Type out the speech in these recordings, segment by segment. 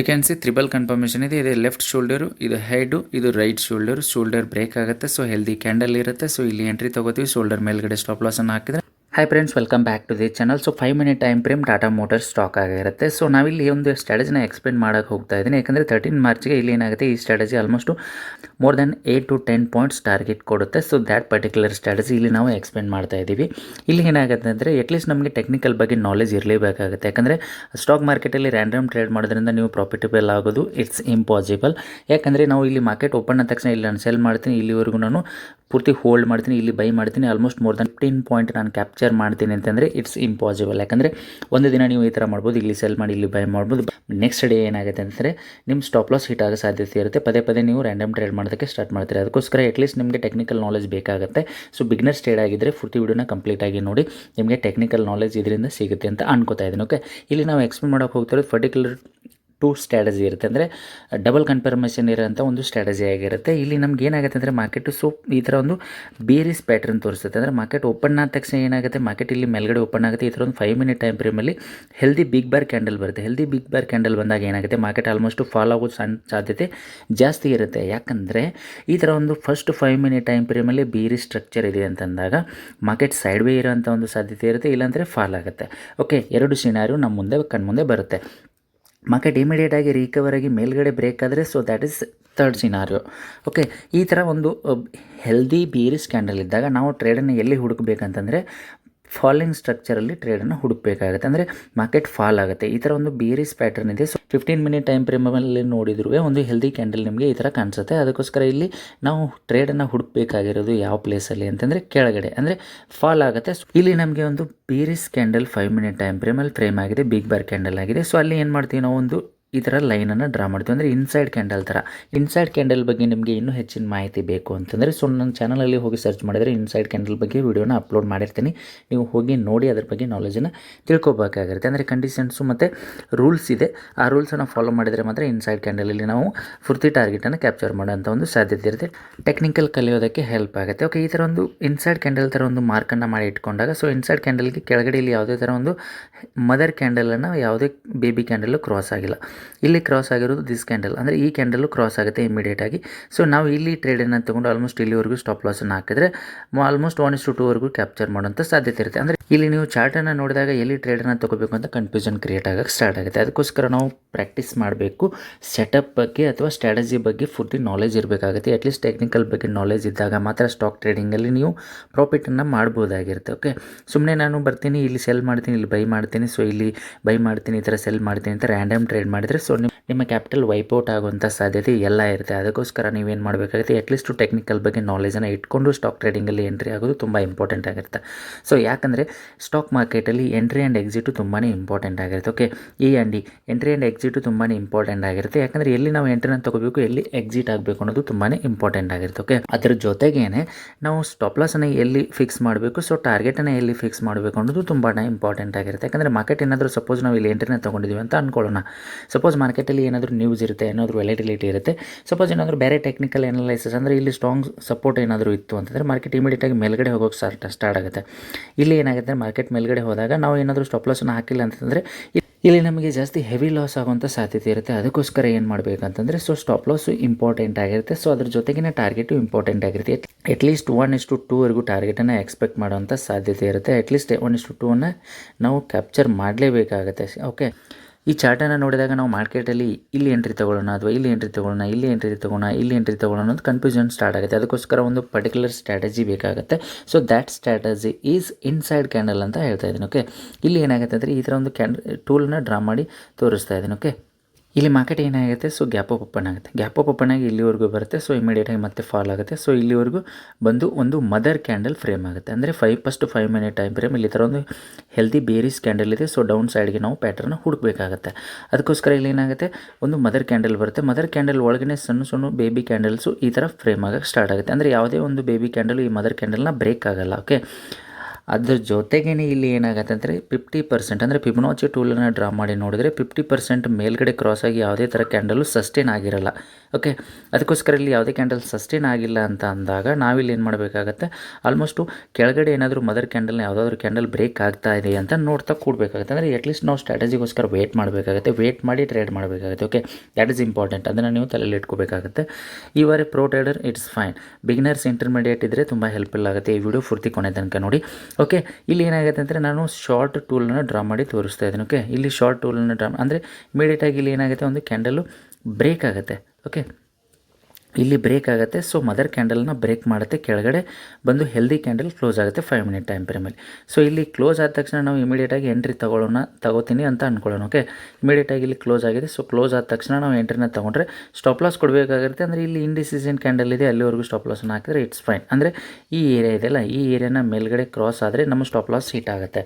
I can see triple confirmation ಇದೆ. ಇದು left shoulder ಇದು ಹೆಡ್ ಇದು ರೈಟ್ ಶೋಲ್ಡರ್ ಶೋಲ್ಡರ್ ಬ್ರೇಕ್ ಆಗುತ್ತೆ ಸೊ ಹೆಲ್ದಿ ಕ್ಯಾಂಡಲ್ ಇರುತ್ತೆ ಸೊ ಇಲ್ಲಿ ಎಂಟ್ರಿ ತಗೋತೀವಿ. ಶೋಲ್ಡರ್ ಮೇಲ್ಗಡೆ ಸ್ಟಾಪ್ ಲಾಸ್ ಅನ್ನು ಹಾಕಿದ್ರೆ hi friends welcome back to the channel so five minute time frame Tata Motors stock ಆಗಿರುತ್ತೆ. ಸೊ ನಾವಿಲ್ಲಿ ಒಂದು ಸ್ಟ್ರಾಟಜಿನ ಎಕ್ಸ್ಪ್ಲೇನ್ ಮಾಡೋಕೆ ಹೋಗ್ತಾ ಇದ್ದೀನಿ. ಯಾಕಂದರೆ ತರ್ಟೀನ್ ಮಾರ್ಚ್ಗೆ ಇಲ್ಲಿ ಏನಾಗುತ್ತೆ, ಈ strategy almost more than eight to ten points target ಕೊಡುತ್ತೆ. ಸೊ ದ್ಯಾಟ್ ಪರ್ಟಿಕ್ಯುಲರ್ ಸ್ಟ್ರಾಟಜಿ ಇಲ್ಲಿ ನಾವು ಎಕ್ಸ್ಪ್ಲೇನ್ ಮಾಡ್ತಾ ಇದ್ದೀವಿ. ಇಲ್ಲಿ ಏನಾಗುತ್ತೆ ಅಂದರೆ ಅಟ್ಲೀಸ್ಟ್ ನಮಗೆ ಟೆಕ್ನಿಕಲ್ ಬಗ್ಗೆ ನಾಲೆಜ್ ಇರಲೇಬೇಕಾಗುತ್ತೆ. ಯಾಕಂದರೆ ಸ್ಟಾಕ್ ಮಾರ್ಕೆಟಲ್ಲಿ ರ್ಯಾಂಡಮ್ ಟ್ರೇಡ್ ಮಾಡೋದ್ರಿಂದ ನೀವು ಪ್ರಾಫಿಟಬಲ್ ಆಗೋದು ಇಟ್ಸ್ ಇಂಪಾಸಿಬಲ್ ಯಾಕಂದರೆ, ನಾವು ಇಲ್ಲಿ ಮಾರ್ಕೆಟ್ ಓಪನ್ ಆದ ತಕ್ಷಣ ಇಲ್ಲಿ ನಾನು ಸೆಲ್ ಮಾಡ್ತೀನಿ, ಇಲ್ಲಿವರೆಗೂ ನಾನು ಪೂರ್ತಿ ಹೋಲ್ಡ್ ಮಾಡ್ತೀನಿ, ಇಲ್ಲಿ ಬೈ ಮಾಡ್ತೀನಿ almost more than fifteen point ನಾನು ಕ್ಯಾಪ್ಚರ್ ಮಾಡ್ತೀನಿ ಅಂತಂದರೆ ಇಟ್ಸ್ ಇಂಪಾಸಿಬಲ್ ಯಾಕಂದರೆ ಒಂದು ದಿನ ನೀವು ಈ ಥರ ಮಾಡ್ಬೋದು, ಇಲ್ಲಿ ಸೆಲ್ ಮಾಡಿ, ಇಲ್ಲಿ ಬೈ ಮಾಡ್ಬೋದು. ನೆಕ್ಸ್ಟ್ ಡೇ ಏನಾಗುತ್ತೆ ಅಂತಂದರೆ ನಿಮ್ಮ ಸ್ಟಾಪ್ ಲಾಸ್ ಹಿಟ್ ಆಗೋ ಸಾಧ್ಯತೆ ಇರುತ್ತೆ. ಪದೇ ಪದೇ ನೀವು ರ್ಯಾಂಡಮ್ ಟ್ರೇಡ್ ಮಾಡೋದಕ್ಕೆ ಸ್ಟಾರ್ಟ್ ಮಾಡ್ತೀರಿ. ಅದಕ್ಕೋಸ್ಕರ ಅಟ್ಲೀಸ್ಟ್ ನಿಮಗೆ ಟೆಕ್ನಿಕಲ್ ನಾಲೆಜ್ ಬೇಕಾಗುತ್ತೆ. ಸೊ ಬಿಗ್ನರ್ ಸ್ಟೇಡ್ ಆಗಿದ್ದರೆ ಫುರ್ತಿ ವಿಡಿಯೋನ ಕಂಪ್ಲೀಟ್ ಆಗಿ ನೋಡಿ, ನಿಮಗೆ ಟೆಕ್ನಿಕಲ್ ನಾಲೆಜ್ ಇದರಿಂದ ಸಿಗುತ್ತೆ ಅಂತ ಅನ್ಕೋತಾ ಇದ್ದೀನಿ ಓಕೆ ಇಲ್ಲಿ ನಾವು ಎಕ್ಸ್ಪ್ಲೇನ್ ಮಾಡೋಕೆ ಹೋಗ್ತಿರೋದು ಪರ್ಟಿಕ್ಯುಲರ್ ಟೂ ಸ್ಟ್ರಾಟಜಿ ಇರುತ್ತೆ. ಅಂದರೆ ಡಬಲ್ ಕನ್ಫರ್ಮೇಷನ್ ಇರೋಂಥ ಒಂದು ಸ್ಟ್ರಾಟಜಿ ಆಗಿರುತ್ತೆ. ಇಲ್ಲಿ ನಮ್ಗೆ ಏನಾಗುತ್ತೆ ಅಂದರೆ ಮಾರ್ಕೆಟು ಸೊ ಈ ಥರ ಒಂದು ಬೇರಿಸ್ ಪ್ಯಾಟರ್ನ್ ತೋರಿಸುತ್ತೆ. ಅಂದರೆ ಮಾರ್ಕೆಟ್ ಓಪನ್ ಆದ ತಕ್ಷಣ ಏನಾಗುತ್ತೆ, ಮಾರ್ಕೆಟ್ ಇಲ್ಲಿ ಮೇಲ್ಗಡೆ ಓಪನ್ ಆಗುತ್ತೆ. ಈ ಥರ ಒಂದು ಫೈವ್ ಮಿನಿಟ್ ಟೈಮ್ ಫ್ರೇಮಲ್ಲಿ ಹೆಲ್ದಿ ಬಿಗ್ ಬಾರ್ ಕ್ಯಾಂಡಲ್ ಬರುತ್ತೆ. ಹೆಲ್ದಿ ಬಿಗ್ ಬಾರ್ ಕ್ಯಾಂಡಲ್ ಬಂದಾಗ ಏನಾಗುತ್ತೆ, ಮಾರ್ಕೆಟ್ ಆಲ್ಮೋಸ್ಟ್ ಫಾಲೋ ಆಗೋ ಸಾಧ್ಯತೆ ಜಾಸ್ತಿ ಇರುತ್ತೆ. ಯಾಕಂದರೆ ಈ ಥರ ಒಂದು ಫಸ್ಟ್ ಫೈವ್ ಮಿನಿಟ್ ಟೈಮ್ ಫ್ರೇಮಲ್ಲಿ ಬೇರಿ ಸ್ಟ್ರಕ್ಚರ್ ಇದೆ ಅಂತಂದಾಗ ಮಾರ್ಕೆಟ್ ಸೈಡ್ ವೇ ಇರೋಂಥ ಒಂದು ಸಾಧ್ಯತೆ ಇರುತ್ತೆ. ಇಲ್ಲಾಂದರೆ ಫಾಲ್ ಆಗುತ್ತೆ. ಓಕೆ ಎರಡು ಸಿನಾರಿಯೋ ನಮ್ಮ ಮುಂದೆ, ಕಣ್ಮುಂದೆ ಬರುತ್ತೆ. ಮಾರ್ಕೆಟ್ ಇಮಿಡಿಯೇಟ್ ಆಗಿ ರಿಕವರ್ ಆಗಿ ಮೇಲ್ಗಡೆ ಬ್ರೇಕ್ ಆದರೆ so that is third scenario okay ಈ ಥರ ಒಂದು ಹೆಲ್ದಿ ಬೀರಿ ಸ್ಕ್ಯಾಂಡಲ್ ಇದ್ದಾಗ ನಾವು ಟ್ರೇಡನ್ನು ಎಲ್ಲಿ ಹುಡುಕಬೇಕಂತಂದರೆ ಫಾಲಿಂಗ್ ಸ್ಟ್ರಕ್ಚರಲ್ಲಿ ಟ್ರೇಡನ್ನು ಹುಡುಕಬೇಕಾಗುತ್ತೆ. ಅಂದರೆ ಮಾರ್ಕೆಟ್ ಫಾಲ್ ಆಗುತ್ತೆ. ಈ ಥರ ಒಂದು ಬೀರಿಸ್ ಪ್ಯಾಟರ್ನ್ ಇದೆ. ಸೊ ಫಿಫ್ಟೀನ್ ಮಿನಿಟ್ ಟೈಮ್ ಫ್ರೇಮಲ್ಲಿ ನೋಡಿದ್ರು ಒಂದು ಹೆಲ್ದಿ ಕ್ಯಾಂಡಲ್ ನಿಮಗೆ ಈ ಥರ ಕಾಣಿಸುತ್ತೆ. ಅದಕ್ಕೋಸ್ಕರ ಇಲ್ಲಿ ನಾವು ಟ್ರೇಡನ್ನು ಹುಡುಕಬೇಕಾಗಿರೋದು ಯಾವ ಪ್ಲೇಸಲ್ಲಿ ಅಂತಂದರೆ ಕೆಳಗಡೆ. ಅಂದರೆ ಫಾಲ್ ಆಗುತ್ತೆ. ಇಲ್ಲಿ ನಮಗೆ ಒಂದು bearish candle five minute time ಫ್ರೇಮಲ್ಲಿ frame ಆಗಿದೆ. ಬಿಗ್ ಬಾರ್ ಕ್ಯಾಂಡಲ್ ಆಗಿದೆ. ಸೊ ಅಲ್ಲಿ ಏನು ಮಾಡ್ತೀವಿ ನಾವು ಒಂದು ಈ ಥರ ಲೈನನ್ನು ಡ್ರಾ ಮಾಡ್ತೀವಿ. ಅಂದರೆ ಇನ್ಸೈಡ್ ಕ್ಯಾಂಡಲ್ ಥರ ಇನ್ಸೈಡ್ ಕ್ಯಾಂಡಲ್ ಬಗ್ಗೆ ನಿಮಗೆ ಇನ್ನೂ ಹೆಚ್ಚಿನ ಮಾಹಿತಿ ಬೇಕು ಅಂತಂದರೆ ಸೊ ನನ್ನ ಚಾನಲಲ್ಲಿ ಹೋಗಿ ಸರ್ಚ್ ಮಾಡಿದರೆ ಇನ್ಸೈಡ್ ಕ್ಯಾಂಡಲ್ ಬಗ್ಗೆ ವಿಡಿಯೋನ ಅಪ್ಲೋಡ್ ಮಾಡಿರ್ತೀನಿ. ನೀವು ಹೋಗಿ ನೋಡಿ ಅದ್ರ ಬಗ್ಗೆ ನಾಲೆಜನ್ನು ತಿಳ್ಕೊಬೇಕಾಗಿರುತ್ತೆ ಅಂದರೆ ಕಂಡೀಷನ್ಸು ಮತ್ತು ರೂಲ್ಸ್ ಇದೆ. ಆ ರೂಲ್ಸನ್ನು ಫಾಲೋ ಮಾಡಿದರೆ ಮಾತ್ರ ಇನ್ಸೈಡ್ ಕ್ಯಾಂಡಲಲ್ಲಿ ನಾವು ಫುರ್ತಿ ಟಾರ್ಗೆಟನ್ನು ಕ್ಯಾಪ್ಚರ್ ಮಾಡೋಂಥ ಒಂದು ಸಾಧ್ಯತೆ ಇರುತ್ತೆ. ಟೆಕ್ನಿಕಲ್ ಕಲಿಯೋದಕ್ಕೆ ಹೆಲ್ಪ್ ಆಗುತ್ತೆ. ಓಕೆ ಈ ಥರ ಒಂದು ಇನ್ಸೈಡ್ ಕ್ಯಾಂಡಲ್ ಥರ ಒಂದು ಮಾರ್ಕನ್ನು ಮಾಡಿ ಇಟ್ಕೊಂಡಾಗ ಸೊ ಇನ್ಸೈಡ್ ಕ್ಯಾಂಡಲ್ಗೆ ಕೆಳಗಡೆ ಇಲ್ಲಿ ಯಾವುದೇ ಥರ ಒಂದು ಮದರ್ ಕ್ಯಾಂಡಲನ್ನು ಯಾವುದೇ ಬೇಬಿ ಕ್ಯಾಂಡಲ್ಲು ಕ್ರಾಸ್ ಆಗಿಲ್ಲ. ಇಲ್ಲಿ ಕ್ರಾಸ್ ಆಗಿರೋದು ದಿಸ್ ಕ್ಯಾಂಡಲ್ ಅಂದರೆ ಈ ಕ್ಯಾಂಡಲ್ಲು ಕ್ರಾಸ್ ಆಗುತ್ತೆ ಇಮಿಡಿಯೇಟ್ ಆಗಿ. ಸೊ ನಾವು ಇಲ್ಲಿ ಟ್ರೇಡನ್ನು ತೊಗೊಂಡು ಆಲ್ಮೋಸ್ಟ್ ಇಲ್ಲಿವರೆಗೂ ಸ್ಟಾಪ್ ಲಾಸನ್ನು ಹಾಕಿದ್ರೆ ಆಲ್ಮೋಸ್ಟ್ ಒನ್ ಇಸ್ ಟು ಟೂವರೆಗೂ ಕ್ಯಾಪ್ಚರ್ ಮಾಡೋಂಥ ಸಾಧ್ಯತೆ ಇರುತ್ತೆ. ಅಂದರೆ ಇಲ್ಲಿ ನೀವು ಚಾರ್ಟನ್ನು ನೋಡಿದಾಗ ಎಲ್ಲಿ ಟ್ರೇಡನ್ನು ತೊಗೋಬೇಕು ಅಂತ ಕನ್ಫ್ಯೂಷನ್ ಕ್ರಿಯೇಟ್ ಆಗೋಕ್ಕೆ ಸ್ಟಾರ್ಟ್ ಆಗುತ್ತೆ. ಅದಕ್ಕೋಸ್ಕರ ನಾವು ಪ್ರಾಕ್ಟೀಸ್ ಮಾಡಬೇಕು. ಸೆಟಪ್ ಬಗ್ಗೆ ಅಥವಾ ಸ್ಟ್ರಾಟಜಿ ಬಗ್ಗೆ ಫುರ್ತಿ ನಾಲೆಜ್ ಇರಬೇಕಾಗುತ್ತೆ. ಅಟ್ಲೀಸ್ಟ್ ಟೆಕ್ನಿಕಲ್ ಬಗ್ಗೆ ನಾಲೆಜ್ ಇದ್ದಾಗ ಮಾತ್ರ ಸ್ಟಾಕ್ ಟ್ರೇಡಿಂಗಲ್ಲಿ ನೀವು ಪ್ರಾಫಿಟನ್ನು ಮಾಡ್ಬೋದಾಗಿರುತ್ತೆ ಓಕೆ ಸುಮ್ಮನೆ ನಾನು ಬರ್ತೀನಿ, ಇಲ್ಲಿ ಸೆಲ್ ಮಾಡ್ತೀನಿ, ಇಲ್ಲಿ ಬೈ ಮಾಡ್ತೀನಿ. ಸೊ ಇಲ್ಲಿ ಬೈ ಮಾಡ್ತೀನಿ, ಈ ಥರ ಸೆಲ್ ಮಾಡ್ತೀನಿ ಅಂತ ರ್ಯಾಂಡಮ್ ಟ್ರೇಡ್ ಮಾಡಿದರೆ ಸೊ ನಿಮ್ಮ ನಿಮ್ಮ ಕ್ಯಾಪಿಟಲ್ ವೈಪೌಟ್ ಆಗುವಂಥ ಸಾಧ್ಯತೆ ಎಲ್ಲ ಇರುತ್ತೆ. ಅದಕ್ಕೋಸ್ಕರ ನೀವೇನು ಮಾಡಬೇಕಾಗುತ್ತೆ ಅಟ್ಲೀಸ್ಟ್ ಟೆಕ್ನಿಕಲ್ ಬಗ್ಗೆ ನಾಲೆಜನ್ನು ಇಟ್ಕೊಂಡು ಸ್ಟಾಕ್ ಟ್ರೇಡಿಂಗಲ್ಲಿ ಎಂಟ್ರಿ ಆಗೋದು ತುಂಬ ಇಂಪಾರ್ಟೆಂಟ್ ಆಗಿರುತ್ತೆ. ಸೊ ಯಾಕಂದರೆ ಸ್ಟಾಕ್ ಮಾರ್ಕೆಟಲ್ಲಿ ಎಂಟ್ರಿ ಆ್ಯಂಡ್ ಎಕ್ಸಿಟು ತುಂಬಾ ಇಂಪಾರ್ಟೆಂಟ್ ಆಗಿರುತ್ತೆ ಓಕೆ ಈ ಆ್ಯಂಡ್ ಎಂಟ್ರಿ ಆ್ಯಂಡ್ ಎಕ್ಸಿಟು ತುಂಬಾ ಇಂಪಾರ್ಟೆಂಟ್ ಆಗಿರುತ್ತೆ. ಯಾಕಂದರೆ ಎಲ್ಲಿ ನಾವು ಎಂಟ್ರಿನ ತೊಗೋಬೇಕು, ಎಲ್ಲಿ ಎಕ್ಸಿಟ್ ಆಗಬೇಕು ಅನ್ನೋದು ತುಂಬಾ ಇಂಪಾರ್ಟೆಂಟ್ ಆಗಿರುತ್ತೆ ಓಕೆ ಅದ್ರ ಜೊತೆಗೇನೆ ನಾವು ಸ್ಟಾಪ್ ಲಾಸನ್ನು ಎಲ್ಲಿ ಫಿಕ್ಸ್ ಮಾಡಬೇಕು ಸೊ ಟಾರ್ಗೆಟನ್ನು ಎಲ್ಲಿ ಫಿಕ್ಸ್ ಮಾಡಬೇಕು ಅನ್ನೋದು ತುಂಬಾ ಇಂಪಾರ್ಟೆಂಟ್ ಆಗಿರುತ್ತೆ. ಯಾಕಂದರೆ ಮಾರ್ಕೆಟ್ ಏನಾದರೂ ಸಪೋಸ್ ನಾವು ಇಲ್ಲಿ ಎಂಟ್ರಿನ ತೊಗೊಂಡಿದ್ದೀವಿ ಅಂತ ಅಂದ್ಕೊಳ್ಳೋಣ ಸಪೋಸ್ ಮಾರ್ಕೆಟಲ್ಲಿ ಏನಾದರೂ ನ್ಯೂಸ್ ಇರುತ್ತೆ, ಏನಾದರೂ ವೆಲೈಟಿಲಿಟಿ ಇರುತ್ತೆ. ಸಪೋಸ್ ಏನಾದರೂ ಬೇರೆ ಟೆಕ್ನಿಕಲ್ ಅನಲೈಸಿಸ್ ಅಂದರೆ ಇಲ್ಲಿ ಸ್ಟ್ರಾಂಗ್ ಸಪೋರ್ಟ್ ಏನಾದರೂ ಇತ್ತು ಅಂತಂದರೆ ಮಾರ್ಕೆಟ್ ಇಮಿಡಿಯೇಟಾಗಿ ಮೇಲ್ಗಡೆ ಹೋಗೋಕೆ ಸ್ಟಾರ್ಟ್ ಸ್ಟಾರ್ಟ್ ಆಗುತ್ತೆ. ಇಲ್ಲಿ ಏನಾಗುತ್ತೆ ಮಾರ್ಕೆಟ್ ಮೇಲ್ಗಡೆ ಹೋದಾಗ ನಾವು ಏನಾದರೂ ಸ್ಟಾಪ್ ಲಾಸನ್ನು ಹಾಕಿಲ್ಲ ಅಂತಂದರೆ ಇಲ್ಲಿ ನಮಗೆ ಜಾಸ್ತಿ ಹೆವಿ ಲಾಸ್ ಆಗುವಂಥ ಸಾಧ್ಯತೆ ಇರುತ್ತೆ. ಅದಕ್ಕೋಸ್ಕರ ಏನು ಮಾಡಬೇಕಂತಂದರೆ ಸೊ ಸ್ಟಾಪ್ ಲಾಸು ಇಂಪಾರ್ಟೆಂಟ್ ಆಗಿರುತ್ತೆ. ಸೊ ಅದ್ರ ಜೊತೆಗಿನ ಟಾರ್ಗೆಟು ಇಂಪಾರ್ಟೆಂಟ್ ಆಗಿರುತ್ತೆ. ಅಟ್ಲೀಸ್ಟ್ ಒನ್ ಇಷ್ಟು ಟೂವರೆಗೂ ಟಾರ್ಗೆಟನ್ನು ಎಕ್ಸ್ಪೆಕ್ಟ್ ಮಾಡುವಂಥ ಸಾಧ್ಯತೆ ಇರುತ್ತೆ. ಅಟ್ಲೀಸ್ಟ್ ಒನ್ ಇಷ್ಟು ಟೂವನ್ನು ನಾವು ಕ್ಯಾಪ್ಚರ್ ಮಾಡಲೇಬೇಕಾಗುತ್ತೆ. ಓಕೆ ಈ ಚಾರ್ಟನ್ನು ನೋಡಿದಾಗ ನಾವು ಮಾರ್ಕೆಟಲ್ಲಿ ಇಲ್ಲಿ ಎಂಟ್ರಿ ತೊಗೊಳ್ಳೋಣ ಅಥವಾ ಇಲ್ಲಿ ಎಂಟ್ರಿ ತೊಗೊಳ್ಳೋಣ, ಇಲ್ಲಿ ಎಂಟ್ರಿ ತೊಗೊಳ್ಳೋಣ, ಇಲ್ಲಿ ಎಂಟ್ರಿ ತೊಗೊಳ್ಳೋಣ ಅಂತ ಕನ್ಫ್ಯೂಷನ್ ಸ್ಟಾರ್ಟ್ ಆಗುತ್ತೆ. ಅದಕ್ಕೋಸ್ಕರ ಒಂದು ಪರ್ಟಿಕ್ಯುಲರ್ ಸ್ಟ್ರಾಟಜಿ ಬೇಕಾಗುತ್ತೆ. So that strategy is inside candle ಅಂತ ಹೇಳ್ತಾ ಇದ್ದೀನಿ ಓಕೆ ಇಲ್ಲಿ ಏನಾಗುತ್ತೆ ಅಂದರೆ ಈ ಥರ ಒಂದು ಕ್ಯಾಂಡ್ ಟೂಲನ್ನ ಡ್ರಾ ಮಾಡಿ ತೋರಿಸ್ತಾ ಇದ್ದೀನಿ ಓಕೆ ಇಲ್ಲಿ ಮಾರ್ಕೆಟ್ ಏನಾಗುತ್ತೆ? ಸೊ ಗ್ಯಾಪ್ ಅಪ್ ಓಪನ್ ಆಗುತ್ತೆ. ಗ್ಯಾಪ್ ಅಪ್ ಓಪನ್ ಆಗಿ ಇಲ್ಲಿವರೆಗೂ ಬರುತ್ತೆ. ಸೊ ಇಮಿಡಿಯೇಟಾಗಿ ಮತ್ತೆ ಫಾಲ್ ಆಗುತ್ತೆ. ಸೊ ಇಲ್ಲಿವರೆಗೂ ಬಂದು ಒಂದು ಮದರ್ ಕ್ಯಾಂಡಲ್ ಫ್ರೇಮ್ ಆಗುತ್ತೆ. ಅಂದರೆ five first five minute time frame ಇಲ್ಲಿ ಥರ ಒಂದು ಹೆಲ್ದಿ ಬೇರೀಸ್ ಕ್ಯಾಂಡಲ್ ಇದೆ. ಸೊ ಡೌನ್ ಸೈಡ್ಗೆ ನಾವು ಪ್ಯಾಟರ್ನ ಹುಡುಕಬೇಕಾಗುತ್ತೆ. ಅದಕ್ಕೋಸ್ಕರ ಇಲ್ಲಿ ಏನಾಗುತ್ತೆ? ಒಂದು ಮದರ್ ಕ್ಯಾಂಡಲ್ ಬರುತ್ತೆ. ಮದರ್ ಕ್ಯಾಂಡಲ್ ಒಳಗಡೆ ಸಣ್ಣ ಸಣ್ಣ ಬೇಬಿ ಕ್ಯಾಂಡಲ್ಸು ಈ ಥರ ಫ್ರೇಮ್ ಆಗಕ್ಕೆ ಸ್ಟಾರ್ಟ್ ಆಗುತ್ತೆ. ಅಂದರೆ ಯಾವುದೇ ಒಂದು ಬೇಬಿ ಕ್ಯಾಂಡಲ್ ಈ ಮದರ್ ಕ್ಯಾಂಡಲ್ನ ಬ್ರೇಕ್ ಆಗಲ್ಲ ಓಕೆ ಅದ್ರ ಜೊತೆಗೇನೆ ಇಲ್ಲಿ ಏನಾಗತ್ತೆ ಅಂದರೆ ಫಿಫ್ಟಿ ಪರ್ಸೆಂಟ್ ಅಂದರೆ ಫಿಬ್ನೋಚಿ ಟೂಲನ್ನು ಡ್ರಾ ಮಾಡಿ ನೋಡಿದ್ರೆ ಫಿಫ್ಟಿ ಪರ್ಸೆಂಟ್ ಮೇಲ್ಗಡೆ ಕ್ರಾಸ್ ಆಗಿ ಯಾವುದೇ ಥರ ಕ್ಯಾಂಡಲು ಸಸ್ಟೇನ್ ಆಗಿರಲ್ಲ. ಓಕೆ ಅದಕ್ಕೋಸ್ಕರ ಇಲ್ಲಿ ಯಾವುದೇ ಕ್ಯಾಂಡಲ್ ಸಸ್ಟೇನ್ ಆಗಿಲ್ಲ ಅಂತ ಅಂದಾಗ ನಾವಿಲ್ಲಿ ಏನು ಮಾಡಬೇಕಾಗತ್ತೆ? ಆಲ್ಮೋಸ್ಟು ಕೆಳಗಡೆ ಏನಾದರೂ ಮದರ್ ಕ್ಯಾಂಡಲ್ನ ಯಾವುದಾದ್ರೂ ಕ್ಯಾಂಡಲ್ ಬ್ರೇಕ್ ಆಗ್ತಾ ಇದೆ ಅಂತ ನೋಡ್ತಾ ಕೂಡಬೇಕಾಗುತ್ತೆ. ಅಂದರೆ ಅಟ್ಲೀಸ್ಟ್ ನಾವು ಸ್ಟ್ರಾಟಜಿಗೋಸ್ಕರ ವೇಟ್ ಮಾಡಬೇಕಾಗುತ್ತೆ. ವೇಟ್ ಮಾಡಿ ಟ್ರೇಡ್ ಮಾಡಬೇಕಾಗುತ್ತೆ. ಓಕೆ ದ್ಯಾಟ್ ಇಸ್ ಇಂಪಾರ್ಟೆಂಟ್ ಅದನ್ನು ನೀವು ತಲೆಯಲ್ಲಿ ಇಟ್ಕೋಬೇಕಾಗುತ್ತೆ. ಈ ವಾರ pro trader it's fine beginners intermediate ಇದ್ದರೆ ತುಂಬ ಹೆಲ್ಪ್ಫುಲ್ ಆಗುತ್ತೆ. ಈ ವಿಡಿಯೋ ಪೂರ್ತಿ ಕೊನೆ ತನಕ ನೋಡಿ. ಓಕೆ ಇಲ್ಲಿ ಏನಾಗುತ್ತೆ ಅಂದರೆ ನಾನು ಶಾರ್ಟ್ ಟೂಲನ್ನು ಡ್ರಾ ಮಾಡಿ ತೋರಿಸ್ತಾ ಇದ್ದೀನಿ ಓಕೆ ಇಲ್ಲಿ ಶಾರ್ಟ್ ಟೂಲನ್ನು ಡ್ರಾ ಅಂದರೆ ಇಮಿಡಿಯೇಟಾಗಿ ಇಲ್ಲಿ ಏನಾಗುತ್ತೆ, ಒಂದು ಕ್ಯಾಂಡಲು ಬ್ರೇಕ್ ಆಗುತ್ತೆ ಓಕೆ ಇಲ್ಲಿ ಬ್ರೇಕ್ ಆಗುತ್ತೆ. ಸೊ ಮದರ್ ಕ್ಯಾಂಡಲ್ನ ಬ್ರೇಕ್ ಮಾಡುತ್ತೆ. ಕೆಳಗಡೆ ಬಂದು ಹೆಲ್ದಿ ಕ್ಯಾಂಡಲ್ ಕ್ಲೋಸ್ ಆಗುತ್ತೆ ಫೈವ್ ಮಿನಿಟ್ ಟೈಮ್ ಫ್ರೇಮಲ್ಲಿ ಸೊ ಇಲ್ಲಿ ಕ್ಲೋಸ್ ಆದ ತಕ್ಷಣ ನಾವು ಇಮಿಡಿಯೇಟಾಗಿ ಎಂಟ್ರಿ ತೊಗೊಳ್ಳೋಣ, ತಗೋತೀನಿ ಅಂತ ಅಂದ್ಕೊಳ್ಳೋಣ ಓಕೆ ಇಮಿಡಿಯೇಟಾಗಿ ಇಲ್ಲಿ ಕ್ಲೋಸ್ ಆಗಿದೆ. ಸೊ ಕ್ಲೋಸ್ ಆದ ತಕ್ಷಣ ನಾವು ಎಂಟ್ರಿನ ತೊಗೊಂಡ್ರೆ ಸ್ಟಾಪ್ ಲಾಸ್ ಕೊಡಬೇಕಾಗಿರುತ್ತೆ ಅಂದರೆ ಇಲ್ಲಿ ಇಂಡಿಸಿಷನ್ ಕ್ಯಾಂಡಲ್ ಇದೆ, ಅಲ್ಲಿವರೆಗೂ ಸ್ಟಾಪ್ ಲಾಸನ್ನು ಹಾಕಿದ್ರೆ ಇಟ್ಸ್ ಫೈನ್ ಅಂದರೆ ಈ ಏರಿಯಾ ಇದೆಯಲ್ಲ ಈ ಏರಿಯಾನ ಮೇಲ್ಗಡೆ ಕ್ರಾಸ್ ಆದರೆ ನಮ್ಮ ಸ್ಟಾಪ್ ಲಾಸ್ ಹೀಟ್ ಆಗುತ್ತೆ.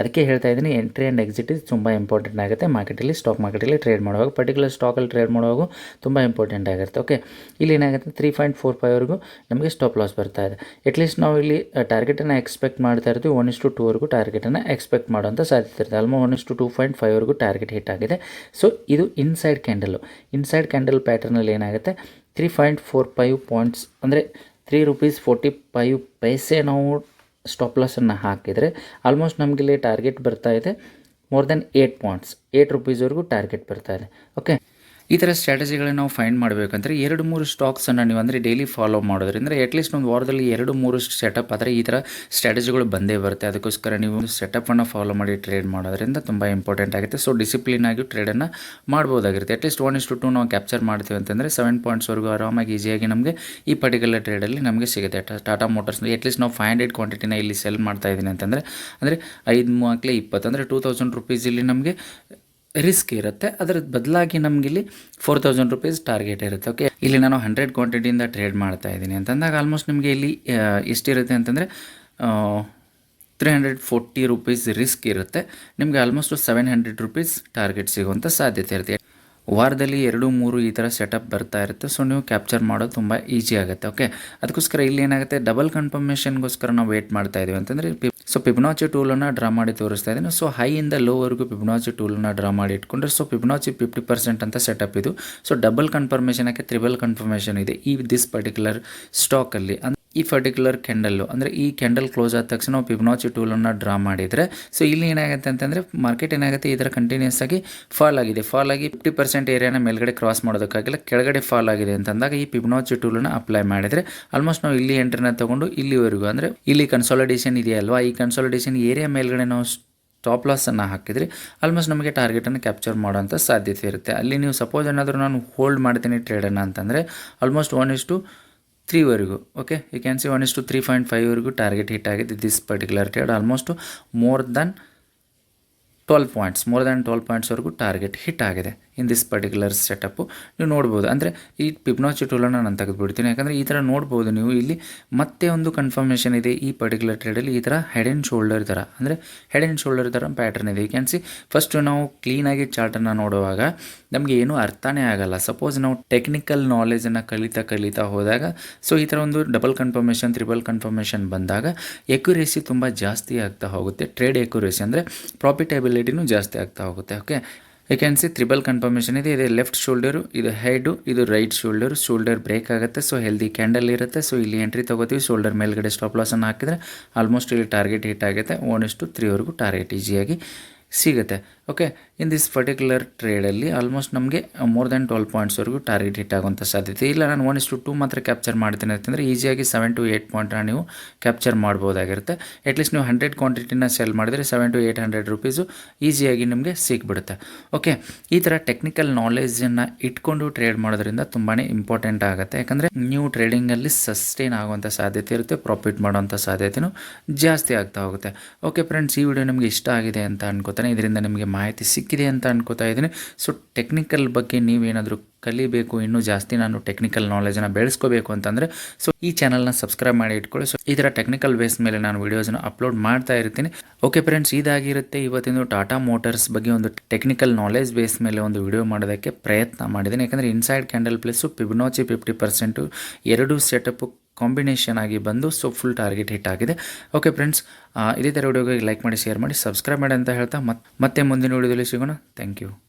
ಅದಕ್ಕೆ ಹೇಳ್ತಾ ಇದ್ದೀನಿ ಎಂಟ್ರಿ ಆ್ಯಂಡ್ ಎಕ್ಸಿಟ್ ಇಸ್ ತುಂಬ ಇಂಪಾರ್ಟೆಂಟ್ ಆಗುತ್ತೆ. ಮಾರ್ಕೆಟಲ್ಲಿ ಸ್ಟಾಕ್ ಮಾರ್ಕೆಟಲ್ಲಿ ಟ್ರೇಡ್ ಮಾಡುವಾಗ ಪರ್ಟಿಕ್ಯುಲರ್ ಸ್ಟಾಕಲ್ಲಿ ಟ್ರೇಡ್ ಮಾಡುವಾಗ ತುಂಬ ಇಂಪಾರ್ಟೆಂಟ್ ಆಗಿರುತ್ತೆ ಓಕೆ ಇಲ್ಲಿ ಏನಾಗುತ್ತೆ? ತ್ರೀ ಪಾಯಿಂಟ್ ಫೋರ್ ಫೈವ್ವರೆಗೂ ನಮಗೆ ಸ್ಟಾಪ್ ಲಾಸ್ ಬರ್ತಾ ಇದೆ. ಅಟ್ಲೀಸ್ಟ್ ನಾವು ಇಲ್ಲಿ ಟಾರ್ಗೆಟನ್ನು ಎಕ್ಸ್ಪೆಕ್ಟ್ ಮಾಡ್ತಾ ಇರ್ತೀವಿ. ಒನ್ ಇಷ್ಟು ಟೂವರೆಗೂ ಟಾರ್ಗೆಟನ್ನು ಎಕ್ಸ್ಪೆಕ್ಟ್ ಮಾಡುವಂಥ ಸಾಧ್ಯತೆ ಇರುತ್ತೆ. ಆಲ್ಮೋ ಒನ್ ಇಷ್ಟು ಟೂ ಪಾಯಿಂಟ್ ಫೈವ್ವರೆಗೂ ಟಾರ್ಗೆಟ್ ಹಿಟ್ ಆಗಿದೆ. ಸೊ ಇದು ಇನ್ಸೈಡ್ ಕ್ಯಾಂಡಲು ಇನ್ಸೈಡ್ ಕ್ಯಾಂಡಲ್ ಪ್ಯಾಟರ್ನಲ್ಲಿ ಏನಾಗುತ್ತೆ? Three point four five points ಅಂದರೆ three rupees forty five paise ನಾವು ಸ್ಟಾಪ್ ಲಾಸನ್ನು ಹಾಕಿದರೆ ಆಲ್ಮೋಸ್ಟ್ ನಮಗಿಲ್ಲಿ ಟಾರ್ಗೆಟ್ ಬರ್ತಾ ಇದೆ. More than eight points eight ರುಪೀಸ್ವರೆಗೂ target ಬರ್ತಾ ಇದೆ. ಓಕೆ ಈ ಥರ ಸ್ಟ್ರಾಟಜಿಗಳನ್ನ ನಾವು ಫೈಂಡ್ ಮಾಡಬೇಕಂದ್ರೆ ಎರಡು ಮೂರು ಸ್ಟಾಕ್ಸನ್ನು ನೀವು ಅಂದರೆ ಡೈಲಿ ಫಾಲೋ ಮಾಡೋದ್ರಿಂದ ಅಟ್ಲೀಸ್ಟ್ ಒಂದು ವಾರದಲ್ಲಿ ಎರಡು ಮೂರು ಸೆಟಪ್ ಆದರೆ ಈ ಥರ ಸ್ಟ್ರಾಟಜಿಗಳು ಬಂದೇ ಬರುತ್ತೆ. ಅದಕ್ಕೋಸ್ಕರ ನೀವು ಸೆಟಪನ್ನು ಫಾಲೋ ಮಾಡಿ ಟ್ರೇಡ್ ಮಾಡೋದ್ರಿಂದ ತುಂಬ ಇಂಪಾರ್ಟೆಂಟ್ ಆಗುತ್ತೆ. ಸೊ ಡಿಸಿಪ್ಲಿನ್ ಆಗಿ ಟ್ರೇಡನ್ನು ಮಾಡ್ಬೋದಾಗಿರುತ್ತೆ. ಅಟ್ಲೀಸ್ಟ್ ಒನ್ ಇಷ್ಟು ಟು ನಾವು ಕ್ಯಾಪ್ಚರ್ ಮಾಡ್ತೀವಿ ಅಂತಂದರೆ ಸೆವೆನ್ ಪಾಯಿಂಟ್ಸ್ವರೆಗೂ ಆರಾಮಾಗಿ ಈಸಿಯಾಗಿ ನಮಗೆ ಈ ಪರ್ಟಿಕ್ಯುಲರ್ ಟ್ರೇಡಲ್ಲಿ ನಮಗೆ ಸಿಗುತ್ತೆ. ಟಾಟಾ ಮೋಟರ್ಸ್ ಅಟ್ಲೀಸ್ಟ್ ನಾವು ಫೈವ್ ಹಂಡ್ರೆಡ್ ಕ್ವಾಂಟಿಟಿನ ಇಲ್ಲಿ ಸೆಲ್ ಮಾಡ್ತಾ ಇದ್ದೀನಿ ಅಂತಂದರೆ, ಅಂದರೆ ಐದು ಮೂವತ್ತಲೇ ಇಪ್ಪತ್ತು, ಅಂದರೆ ಟೂ ತೌಸಂಡ್ ರುಪೀಸ್ ಇಲ್ಲಿ ನಮಗೆ ರಿಸ್ಕ್ ಇರುತ್ತೆ. ಅದರ ಬದಲಾಗಿ ನಮಗಿಲ್ಲಿ ಫೋರ್ ತೌಸಂಡ್ ರುಪೀಸ್ ಟಾರ್ಗೆಟ್ ಇರುತ್ತೆ. ಓಕೆ ಇಲ್ಲಿ ನಾನು ಹಂಡ್ರೆಡ್ ಕ್ವಾಂಟಿಟಿಯಿಂದ ಟ್ರೇಡ್ ಮಾಡ್ತಾ ಇದ್ದೀನಿ. ಅಂತಂದಾಗ ಆಲ್ಮೋಸ್ಟ್ ನಿಮಗೆ ಇಲ್ಲಿ ಎಷ್ಟಿರುತ್ತೆ ಅಂತಂದರೆ three hundred forty rupees risk ಇರುತ್ತೆ. ನಿಮಗೆ almost seven hundred rupees target ಸಿಗುವಂಥ ಸಾಧ್ಯತೆ ಇರುತ್ತೆ. ವಾರದಲ್ಲಿ ಎರಡು, ಮೂರು ಈ ಥರ ಸೆಟಪ್ ಬರ್ತಾ ಇರುತ್ತೆ. ಸೊ ನೀವು ಕ್ಯಾಪ್ಚರ್ ಮಾಡೋದು ತುಂಬ ಈಸಿ ಆಗುತ್ತೆ ಓಕೆ ಅದಕ್ಕೋಸ್ಕರ ಇಲ್ಲಿ ಏನಾಗುತ್ತೆ ಡಬಲ್ ಕನ್ಫರ್ಮೇಷನ್ಗೋಸ್ಕರ ನಾವು ವೇಟ್ ಮಾಡ್ತಾ ಇದೀವಿ. ಅಂತಂದರೆ ಸೊ ಪಿಬ್ನಾಚಿ ಟೂಲನ್ನು ಡ್ರಾ ಮಾಡಿ ತೋರಿಸ್ತಾ ಇದ್ದೀನಿ ಸೊ ಹೈಯಿಂದ ಲೋವರೆಗೂ ಪಿಬ್ನಾಚಿ ಟೂಲನ್ನು ಡ್ರಾ ಮಾಡಿ ಇಟ್ಕೊಂಡ್ರೆ ಸೊ ಪಿಬ್ನಾಚಿ ಫಿಫ್ಟಿ ಪರ್ಸೆಂಟ್ ಅಂತ ಸೆಟಪ್ ಇದು. ಸೊ ಡಬಲ್ ಕನ್ಫರ್ಮೇಷನ್ ಯಾಕೆ ತ್ರಿಬಲ್ ಕನ್ಫರ್ಮೇಷನ್ ಇದೆ ಈ ದಿಸ್ ಪರ್ಟಿಕ್ಯುಲರ್ ಸ್ಟಾಕಲ್ಲಿ ಈ ಪರ್ಟಿಕ್ಯುಲರ್ ಕೆಂಡಲ್ಲು ಅಂದರೆ ಈ ಕ್ಯಾಂಡಲ್ ಕ್ಲೋಸ್ ಆದ ತಕ್ಷಣ ನಾವು ಪಿಬ್ನಾಚಿ ಟೂಲನ್ನು ಡ್ರಾ ಮಾಡಿದರೆ ಸೊ ಇಲ್ಲಿ ಏನಾಗುತ್ತೆ ಅಂತಂದರೆ ಮಾರ್ಕೆಟ್ ಏನಾಗುತ್ತೆ ಥರ ಕಂಟಿನ್ಯೂಸ್ ಆಗಿ ಫಾಲ್ ಆಗಿದೆ. ಫಾಲ್ ಆಗಿ ಫಿಫ್ಟಿ ಪರ್ಸೆಂಟ್ ಏರಿಯಾನ ಮೇಲ್ಗಡೆ ಕ್ರಾಸ್ ಮಾಡೋದಕ್ಕಾಗಿಲ್ಲ, ಕೆಳಗಡೆ ಫಾಲ್ ಆಗಿದೆ ಅಂತಂದಾಗ ಈ ಪಿಬ್ನಾಚಿ ಟೂಲನ್ನು ಅಪ್ಲೈ ಮಾಡಿದರೆ ಆಲ್ಮೋಸ್ಟ್ ನಾವು ಇಲ್ಲಿ ಎಂಟ್ರಿನ ತೊಗೊಂಡು ಇಲ್ಲಿವರೆಗೂ, ಅಂದರೆ ಇಲ್ಲಿ ಕನ್ಸಾಲಿಡೇಷನ್ ಇದೆಯಲ್ವಾ ಈ ಕನ್ಸಾಲಿಡೇಷನ್ ಏರಿಯಾ ಮೇಲ್ಗಡೆ ನಾವು ಸ್ಟಾಪ್ ಲಾಸನ್ನು ಹಾಕಿದರೆ ಆಲ್ಮೋಸ್ಟ್ ನಮಗೆ ಟಾರ್ಗೆಟನ್ನು ಕ್ಯಾಪ್ಚರ್ ಮಾಡೋಂಥ ಸಾಧ್ಯತೆ ಇರುತ್ತೆ. ಅಲ್ಲಿ ನೀವು ಸಪೋಸ್ ಏನಾದರೂ ನಾನು ಹೋಲ್ಡ್ ಮಾಡ್ತೀನಿ ಟ್ರೇಡನ್ನು ಅಂತಂದರೆ ಆಲ್ಮೋಸ್ಟ್ ಒನ್ ಇಷ್ಟು ತ್ರೀವರೆಗೂ okay you can see one ಇಷ್ಟು ತ್ರೀ ಪಾಯಿಂಟ್ ಫೈವ್ವರೆಗೂ ಟಾರ್ಗೆಟ್ ಹಿಟ್ ಆಗಿದೆ this particular trade almost more than twelve points more than twelve ಪಾಯಿಂಟ್ಸ್ವರೆಗೂ target hit ಆಗಿದೆ. ಇನ್ ದಿಸ್ ಪರ್ಟಿಕ್ಯುಲರ್ ಸೆಟಪ್ಪು ನೀವು ನೋಡ್ಬೋದು. ಅಂದರೆ ಈ ಪಿಪ್ನಾಚಿ ಟೂಲನ್ನು ನಾನು ತೆಗೆದುಬಿಡ್ತೀನಿ. ಯಾಕಂದರೆ ಈ ಥರ ನೋಡ್ಬೋದು ನೀವು. ಇಲ್ಲಿ ಮತ್ತೆ ಒಂದು ಕನ್ಫರ್ಮೇಷನ್ ಇದೆ ಈ ಪರ್ಟಿಕ್ಯುಲರ್ ಟ್ರೇಡಲ್ಲಿ ಈ ಥರ ಹೆಡ್ ಆ್ಯಂಡ್ ಶೋಲ್ಡರ್ ಥರ. ಅಂದರೆ ಹೆಡ್ ಆ್ಯಂಡ್ ಶೋಲ್ಡರ್ ಥರ ಪ್ಯಾಟರ್ನ್ ಇದೆ. ಯು ಕ್ಯಾನ್ ಸಿ ಫಸ್ಟು ನಾವು ಕ್ಲೀನಾಗಿ ಚಾರ್ಟನ್ನು ನೋಡುವಾಗ ನಮಗೆ ಏನು ಅರ್ಥನೇ ಆಗಲ್ಲ. ಸಪೋಸ್ ನಾವು ಟೆಕ್ನಿಕಲ್ ನಾಲೆಜನ್ನು ಕಲಿತಾ ಕಲಿತಾ ಹೋದಾಗ ಸೊ ಈ ಥರ ಒಂದು ಡಬಲ್ ಕನ್ಫರ್ಮೇಷನ್ ತ್ರಿಬಲ್ ಕನ್ಫರ್ಮೇಷನ್ ಬಂದಾಗ ಎಕ್ಯುರೇಸಿ ತುಂಬ ಜಾಸ್ತಿ ಆಗ್ತಾ ಹೋಗುತ್ತೆ. ಟ್ರೇಡ್ ಎಕ್ಯುರೇಸಿ ಅಂದರೆ ಪ್ರಾಫಿಟೇಬಿಲಿಟಿನೂ ಜಾಸ್ತಿ ಆಗ್ತಾ ಹೋಗುತ್ತೆ. Okay you can see triple confirmation ಇದೆ ಇದೇ ಲೆಫ್ಟ್ ಶೋಲ್ಡರು ಇದು ಹೆಡ್ ಇದು ರೈಟ್ ಶೋಲ್ಡರ್ ಶೋಲ್ಡರ್ ಬ್ರೇಕ್ ಆಗುತ್ತೆ ಸೊ ಹೆಲ್ದಿ ಕ್ಯಾಂಡಲ್ ಇರುತ್ತೆ. ಸೊ ಇಲ್ಲಿ ಎಂಟ್ರಿ ತೊಗೋತೀವಿ ಶೋಲ್ಡರ್ ಮೇಲ್ಗಡೆ ಸ್ಟಾಪ್ ಲಾಸನ್ನು ಹಾಕಿದರೆ ಆಲ್ಮೋಸ್ಟ್ ಇಲ್ಲಿ ಟಾರ್ಗೆಟ್ ಹಿಟ್ ಆಗುತ್ತೆ. ಒನ್ ಇಷ್ಟು ತ್ರೀವರೆಗೂ ಟಾರ್ಗೆಟ್ ಈಸಿಯಾಗಿ ಸಿಗುತ್ತೆ. ಓಕೆ ಇನ್ ದಿಸ್ ಪರ್ಟಿಕ್ಯುಲರ್ ಟ್ರೇಡಲ್ಲಿ ಆಲ್ಮೋಸ್ಟ್ ನಮಗೆ ಮೋರ್ ದ್ಯಾನ್ ಟ್ವೆಲ್ ಪಾಯಿಂಟ್ಸ್ವರೆಗೂ ಟಾರ್ಗೆಟ್ ಹಿಟ್ ಆಗುವಂಥ ಸಾಧ್ಯತೆ. ಇಲ್ಲ, ನಾನು ಒನ್ ಇಷ್ಟು ಟು ಮಾತ್ರ ಕ್ಯಾಪ್ಚರ್ ಮಾಡ್ತೀನಿ ಅಂತಂದರೆ ಈಸಿಯಾಗಿ ಸೆವೆನ್ ಟು ಏಯ್ಟ್ ಪಾಯಿಂಟ್ನ ನೀವು ಕ್ಯಾಪ್ಚರ್ ಮಾಡ್ಬೋದಾಗಿರುತ್ತೆ. ಅಟ್ಲೀಸ್ಟ್ ನೀವು ಹಂಡ್ರೆಡ್ ಕ್ವಾಂಟಿಟಿನ ಸೆಲ್ ಮಾಡಿದರೆ seven to eight hundred rupees ಈಸಿಯಾಗಿ ನಿಮಗೆ ಸಿಕ್ಬಿಡುತ್ತೆ ಓಕೆ ಈ ಥರ ಟೆಕ್ನಿಕಲ್ ನಾಲೆಜನ್ನು ಇಟ್ಕೊಂಡು ಟ್ರೇಡ್ ಮಾಡೋದ್ರಿಂದ ತುಂಬಾ ಇಂಪಾರ್ಟೆಂಟ್ ಆಗುತ್ತೆ. ಯಾಕಂದರೆ ನೀವು ಟ್ರೇಡಿಂಗಲ್ಲಿ ಸಸ್ಟೈನ್ ಆಗುವಂಥ ಸಾಧ್ಯತೆ ಇರುತ್ತೆ ಪ್ರಾಫಿಟ್ ಮಾಡುವಂಥ ಸಾಧ್ಯತೆಯೂ ಜಾಸ್ತಿ ಆಗ್ತಾ ಹೋಗುತ್ತೆ. ಓಕೆ ಫ್ರೆಂಡ್ಸ್ ಈ ವಿಡಿಯೋ ನಿಮಗೆ ಇಷ್ಟ ಆಗಿದೆ ಅಂತ ಅನ್ಕೋತಾನೆ. ಇದರಿಂದ ನಿಮಗೆ ಮಾಹಿತಿ ಸಿಕ್ಕಿದೆ ಅಂತ ಅನ್ಕೋತಾ ಇದ್ದೀನಿ. ಸೊ ಟೆಕ್ನಿಕಲ್ ಬಗ್ಗೆ ನೀವೇನಾದರೂ ಕಲಿಬೇಕು, ಇನ್ನೂ ಜಾಸ್ತಿ ನಾನು ಟೆಕ್ನಿಕಲ್ ನಾಲೆಜನ್ನು ಬೆಳೆಸ್ಕೋಬೇಕು ಅಂತಂದರೆ ಸೊ ಈ ಚಾನಲ್ನ ಸಬ್ಸ್ಕ್ರೈಬ್ ಮಾಡಿ ಇಟ್ಕೊಳ್ಳಿ. ಸೊ ಈ ಥರ ಟೆಕ್ನಿಕಲ್ ಬೇಸ್ ಮೇಲೆ ನಾನು ವೀಡಿಯೋಸನ್ನು ಅಪ್ಲೋಡ್ ಮಾಡ್ತಾ ಇರ್ತೀನಿ. ಓಕೆ ಫ್ರೆಂಡ್ಸ್ ಇದಾಗಿರುತ್ತೆ. ಇವತ್ತಿನ ಟಾಟಾ ಮೋಟರ್ಸ್ ಬಗ್ಗೆ ಒಂದು ಟೆಕ್ನಿಕಲ್ ನಾಲೆಜ್ ಬೇಸ್ ಮೇಲೆ ಒಂದು ವಿಡಿಯೋ ಮಾಡೋದಕ್ಕೆ ಪ್ರಯತ್ನ ಮಾಡಿದ್ದೀನಿ. ಯಾಕಂದರೆ inside candle plus Fibonacci fifty percent ಎರಡು ಸೆಟಪ್ಪು ಕಾಂಬಿನೇಷನ್ ಆಗಿ ಬಂದು ಸೊ ಫುಲ್ ಟಾರ್ಗೆಟ್ ಹಿಟ್ ಆಗಿದೆ. ಓಕೆ ಫ್ರೆಂಡ್ಸ್ ಇದೇ ಥರ ವಿಡಿಯೋಗೆ ಲೈಕ್ ಮಾಡಿ ಶೇರ್ ಮಾಡಿ ಸಬ್ಸ್ಕ್ರೈಬ್ ಮಾಡಿ ಅಂತ ಹೇಳ್ತಾ ಮತ್- ಮತ್ತೆ ಮುಂದಿನ ವಿಡಿಯೋದಲ್ಲಿ ಸಿಗೋಣ. Thank you